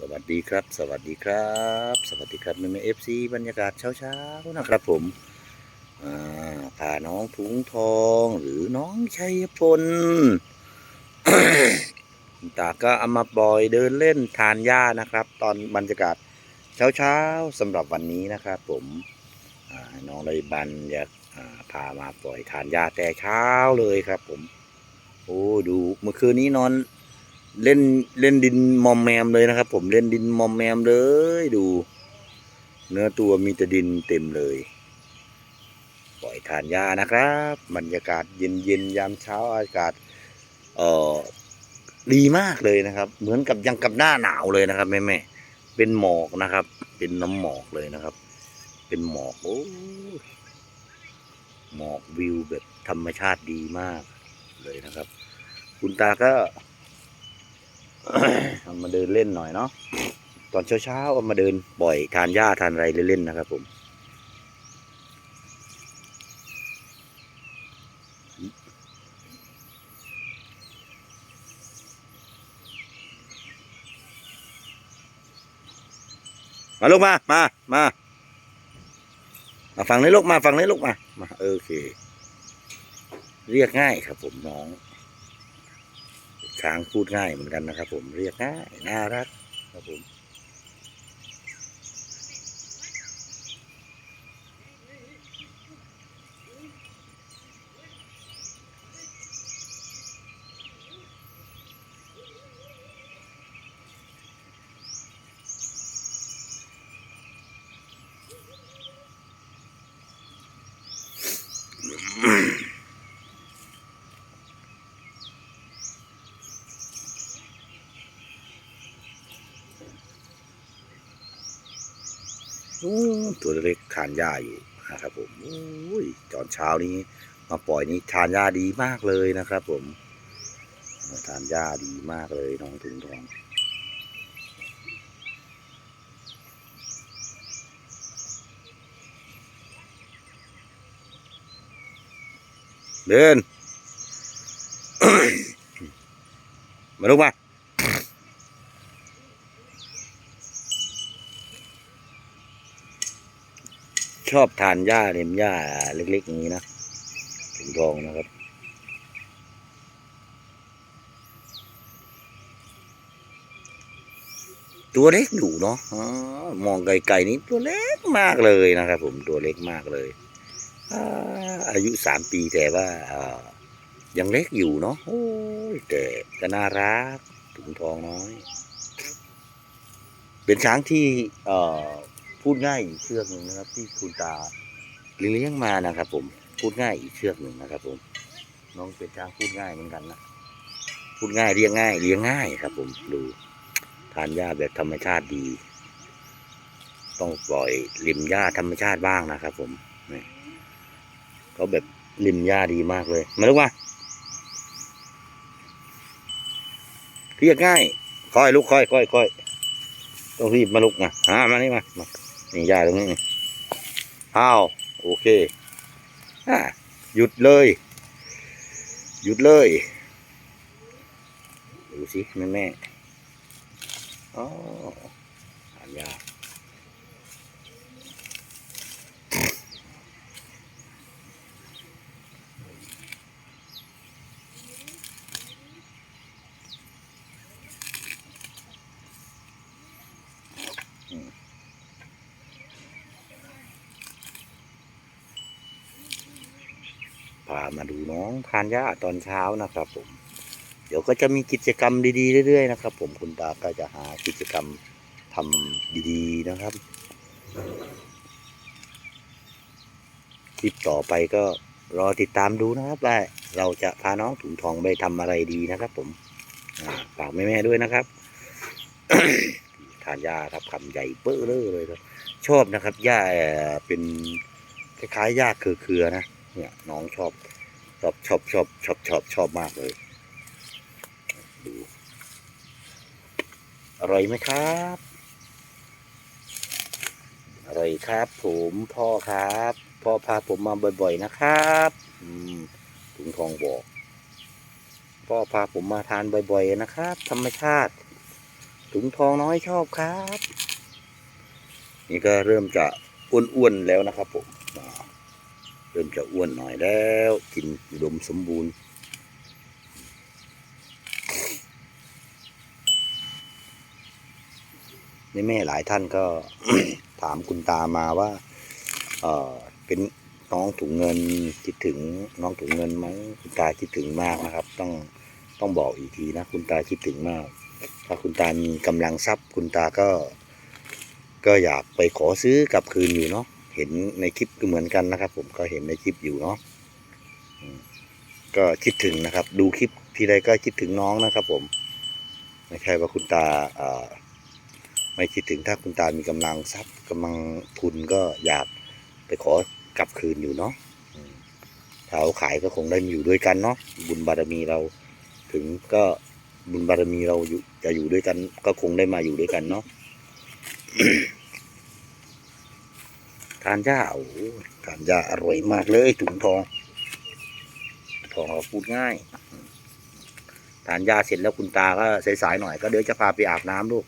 สวัสดีครับ สวัสดีครับ สวัสดีครับแม่เอฟซีบรรยากาศเช้าๆนะครับผมพาน้องถุงทองหรือน้องชัยพลตาก็เอามาปล่อยเดินเล่นทานหญ้านะครับ ตอนบรรยากาศเช้าๆสำหรับวันนี้นะครับผมน้องเลยบันอยากพามาปล่อยทานหญ้าแต่เช้าเลยครับผม โอ้ดูเมื่อคืนนี้นอน เล่นเล่นดินมอมแมมเลยนะครับ ผมเล่นดินมอมแมมเลยดู เนื้อตัวมีแต่ดินเต็มเลย ปล่อยทานหญ้านะครับ บรรยากาศเย็นเย็นยามเช้าอากาศ เอ่อดีมากเลยนะครับ เหมือนกับยังกับหน้าหนาวเลยนะครับแม่แม่เป็นหมอกนะครับ เป็นน้ำหมอกเลยนะครับ เป็นหมอกโอ้หมอกวิวแบบธรรมชาติดีมากเลยนะครับ คุณตาก็ เอามาเดินเล่นหน่อยเนาะตอนเช้าๆมาเดินปล่อยทานหญ้าทานอะไรเล่นๆนะครับผมมาลูกมา มา มา มาฝั่งนี้ลูกมาฝั่งนี้ลูกมา มาโอเค เรียกง่ายครับผมน้อง ช้างพูดง่ายเหมือนกันนะครับ ผมเรียกง่ายน่ารักครับผม ตัวเล็กทานหญ้าอยู่นะครับผมอุ้ยตอนเช้านี้ มาปล่อยนี้ทานหญ้าดีมากเลยนะครับ ผมทานหญ้าดีมากเลยน้องถุงทองเดิน มาลูกมา ชอบทานหญ้าเล็มหญ้าเล็กๆอย่างนี้นะถุงทองนะครับตัวเล็กอยู่เนาะอมองไกลๆนี้ตัวเล็กมากเลยนะครับ ผมตัวเล็กมากเลยอายุสามปีแต่ว่าอ่ายังเล็กอยู่เนาะโอ้ยแต่ก็น่ารักถุงทองน้อย เป็นช้างที่เอ่อ พูดง่ายอีกเชือกหนึ่งนะครับ ที่คุณตาเลี้ยงมานะครับผมพูดง่ายอีกเชือกหนึ่งนะครับ ผม น้องเป็นช้างพูดง่ายเหมือนกันนะพูดง่ายเลี้ยงง่ายเลี้ยงง่ายครับ ผมดูทานหญ้าแบบธรรมชาติดี ต้องปล่อยริมหญ้าธรรมชาติบ้างนะครับ ผมนี่เขาแบบริมหญ้าดีมากเลย มาลูกมาเรียกง่ายค่อยลูกค่อยค่อยค่อยต้องรีบมาลุกมาหามานี่มามา นี่ยาตรงนี้อ้าวโอเคอะหยุดเลย หยุดเลยดูสิแม่แม่อ๋อหายา พามาดูน้องทานหญ้าตอนเช้านะครับผม เดี๋ยวก็จะมีกิจกรรมดีๆเรื่อยๆนะครับ ผมคุณตาก็จะหากิจกรรมทำดีๆนะครับคลิปต่อไปก็รอติดตามดูนะครับว่าเราจะพาน้องถุงทองไปทำอะไรดีนะครับ ผมฝากแม่ๆด้วยนะครับทานหญ้าครับคำใหญ่เบ้อเลยครับ ชอบนะครับหญ้าเอ่อเป็นคล้ายๆหญ้าเครือๆนะ เนี่ยน้องชอบชอบชอบชอบชอบชอบชอบมากเลย ดู อร่อยไหมครับอร่อยครับ ผมพ่อครับ พ่อพาผมมาบ่อย ๆ นะครับอืมถุงทองบอก พ่อพาผมมาทานบ่อย ๆ นะครับ ธรรมชาติถุงทองน้อยชอบครับ นี่ก็เริ่มจะอ้วนๆแล้วนะครับผมอ่า ริ่มจะอ้วนหน่อยแล้วกินอุดมสมบูรณ์นี่แม่หลายท่านก็ถามคุณตามาว่า เออเป็นน้องถุงเงินคิดถึงน้องถุงเงินไหมคุณตาคิดถึงมากนะครับ ต้องต้องบอกอีกทีนะ คุณตาคิดถึงมาก ถ้าคุณตามีกำลังทรัพย์ คุณตาก็ ก็อยากไปขอซื้อกลับคืนอยู่เนาะ เห็นในคลิปก็เหมือนกันนะครับ ผมก็เห็นในคลิปอยู่เนาะก็คิดถึงนะครับ ดูคลิปทีใดก็คิดถึงน้องนะครับ ผม ไม่ใช่ว่าคุณตาไม่คิดถึงถ้าคุณตามีกำลังทรัพย์กำลังทุนก็อยากไปขอกลับคืนอยู่เนาะถ้าเอาขายก็คงได้มาอยู่ด้วยกันเนาะบุญบารมีเราถึงก็บุญบารมีเราอยู่จะอยู่ด้วยกัน ก็คงได้มาอยู่ด้วยกันเนาะ ทานหญ้าโอ้ทานหญ้าอร่อยมากเลยถุงทองทองเราพูดง่ายทานหญ้าเสร็จแล้วคุณตาก็สายๆหน่อยก็เดี๋ยวจะพาไปอาบน้ำลูก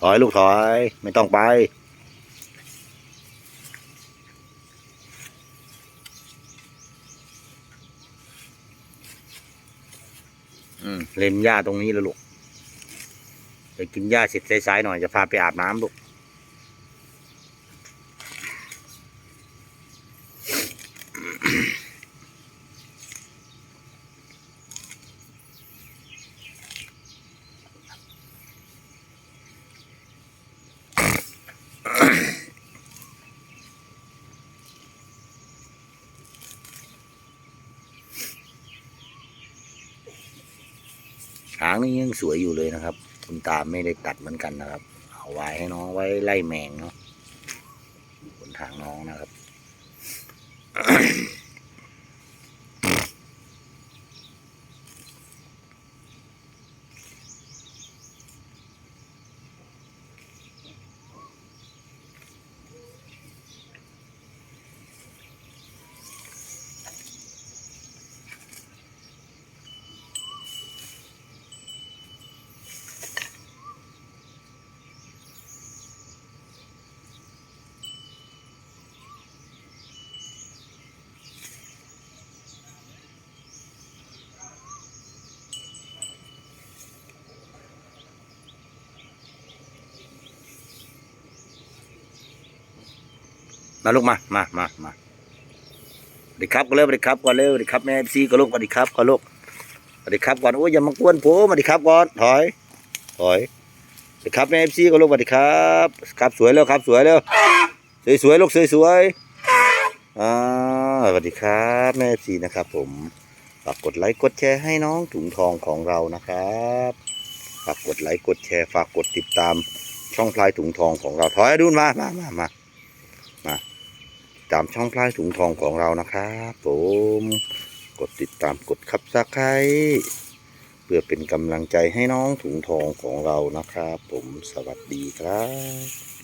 ถอยลูกถอย ไม่ต้องไป อืมเล็มหญ้าตรงนี้แล้วลูกไปกินหญ้าเสร็จสายๆหน่อยจะพาไปอาบน้ำลูก หางนี่ยังสวยอยู่เลยนะครับ คุณตาไม่ได้ตัดเหมือนกันนะครับ เอาไว้ให้น้องไว้ไล่แมงเนาะบนทางน้องนะครับ มาลูกมามามามาสวัสดีครับก็เริ่มสวัสดีครับก่อนเร็วสวัสดีครับแม่ซีก็ลูกสวัสดีครับก่อลูกสวัสดีครับก่อนโอ้ยอย่ามากวนผมสวัสดีครับก่อนถอยถอยสวัสดีครับแม่ซีก็ลูกสวัสดีครับครับสวยแล้วครับสวยแล้วสวยสวยๆลูกสวยสวยๆอ่าสวัสดีครับแม่ซีนะครับ ผมฝากกดไลค์กดแชร์ให้น้องถุงทองของเรานะครับฝากกดไลค์กดแชร์ฝากกดติดตามช่องพลายถุงทองของเราถอยดูนมามามามา ตามช่องพลายถุงทองของเรานะครับผมกดติดตามกดคับซักไครเพื่อเป็นกำลังใจให้น้องถุงทองของเรานะครับ ผมสวัสดีครับ